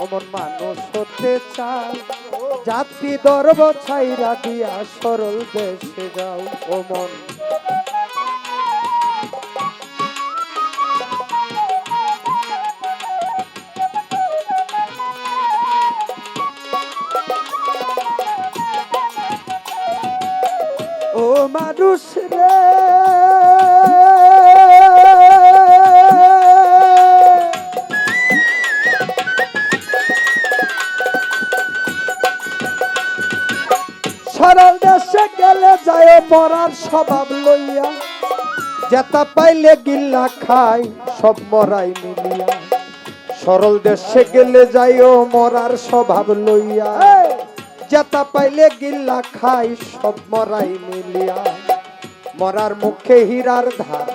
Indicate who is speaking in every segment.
Speaker 1: অমন মানুষ হতে চাই জাতি দর্ব ছাইরা দিয়া সরল দেশে যাও অমন ও মানুষ রে দেশে গেলে যায় মরার স্বভাব লইয়া। যেতা পাইলে গিল্লা খাই সব মরাই মিলিয়া। সরল দেশে গেলে যাইও মরার স্বভাব লইয়া। যেতা পাইলে গিল্লা খাই সব মরাই মিলিয়া। মরার মুখে হীরার ধার,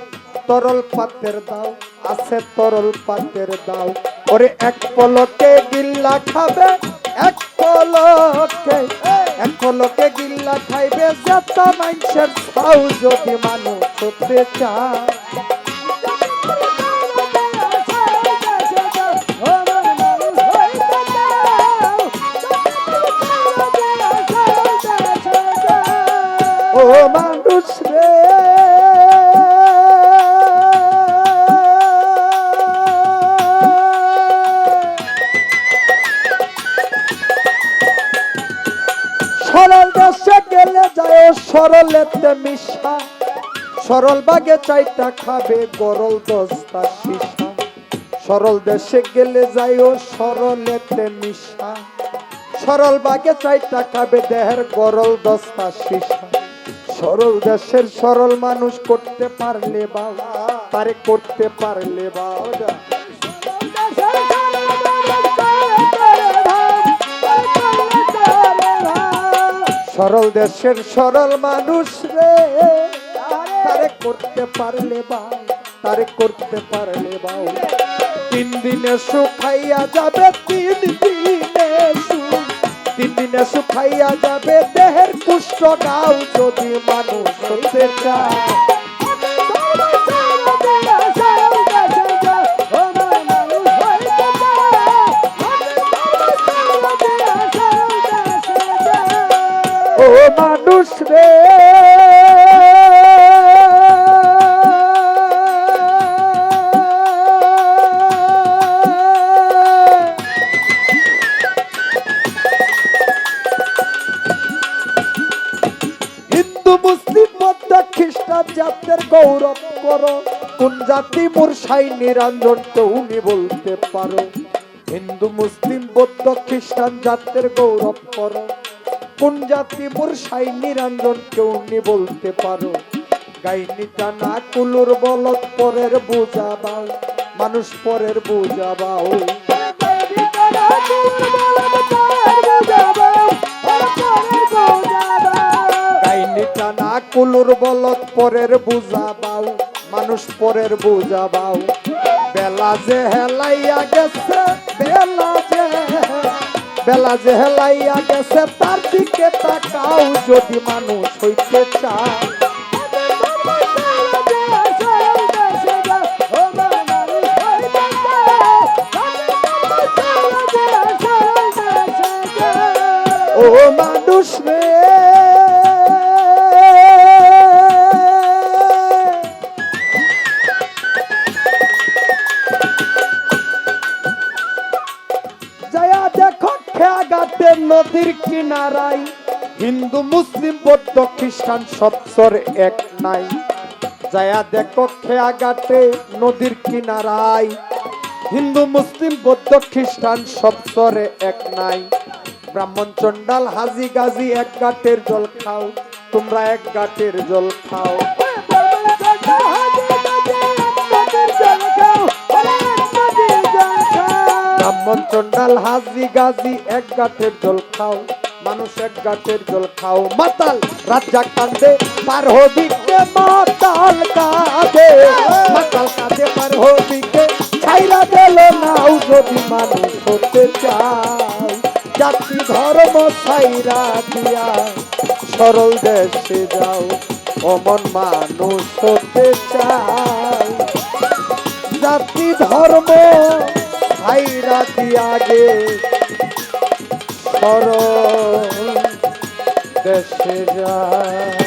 Speaker 1: তরল পাতের দাও, আছে তরল পাতের দাও। ওরে এক পলকে গিল্লা খাবে, এক পলকে পলকে গিল্লা খাইবে? যত মানুষের ছাউ যদি মানুষ হতে চায়। সরলেতে মিশা। সরল বাগে চাইটা খাবে, গরল দশটা শিশা। সরল দেশে গেলে যাইও সরলেতে মিশা। সরল বাগে চাইটা খাবে, দেহের গরল দশটা শিশা। সরল দেশের সরল মানুষ করতে পারলে বাবা তারে করতে পারলে বাবা। সরল দেশের সরল মানুষ রে। তারে করতে পারলে বা তারে করতে পারলে বাউ। তিন দিনে সুখাইয়া যাবে তিন দিনে তিন দিনে সুখাইয়া যাবে দেহের কুষ্ঠ গাও যদি মানুষ হতে চায়। ও মানুষ রে। হিন্দু, মুসলিম বৌদ্ধ খ্রিস্টান জাতের গৌরব করো। কোন জাতি মোর সাই নিরঞ্জন উনি বলতে পারো। হিন্দু, মুসলিম বৌদ্ধ খ্রিস্টান জাতের গৌরব করো। কোন জাতি মোর সাই নিরঞ্জন উনি বলতে পারো? গাইনিটা না কুলুর বলত পরের বুঝাবাও মানুষ পরের বুঝাবাও গাইনিটা না কুলুর বলত পরের বুঝাবাও মানুষ পরের বুঝাবাও বেলা যে হেলাইয়া গেছে, বেলা বেলা যে হেলাইয়া গেছে তার দিকে তাকাও যদি মানুষ হইতে চায়। ও মানুষ দেখো খেয়াঘাটের নদীর কিনারায় হিন্দু, মুসলিম, বৌদ্ধ খ্রিস্টান সৎসরে এক নাই। যায়া দেখো খেয়াঘাটে নদীর কিনারায় হিন্দু, মুসলিম, বৌদ্ধ খ্রিস্টান সৎসরে এক নাই। ব্রাহ্মণ চন্ডাল হাজি গাজি এক ঘাটের জল খাও, তোমরা এক ঘাটের জল খাও। ব্রাহ্মণ চন্ডাল হাজি গাজি, এক গাঁটের জল খাও। মানুষ এক গাঁটের জল খাও। মাতাল রাজা কান্দে পার হবিকে মাতাল কাঁদে। মাতাল কাঁদে, পার হবিকে ছাইরা গেল নাও যদি মানুষ হতে চায়। জাতি ধর্ম ছাইরা দিয়া সরল দেশে যাও, অমন মানুষ হতে চায়। জাতি ধর্ম ছাইরা দিয়া গে। সরল দেশে যায়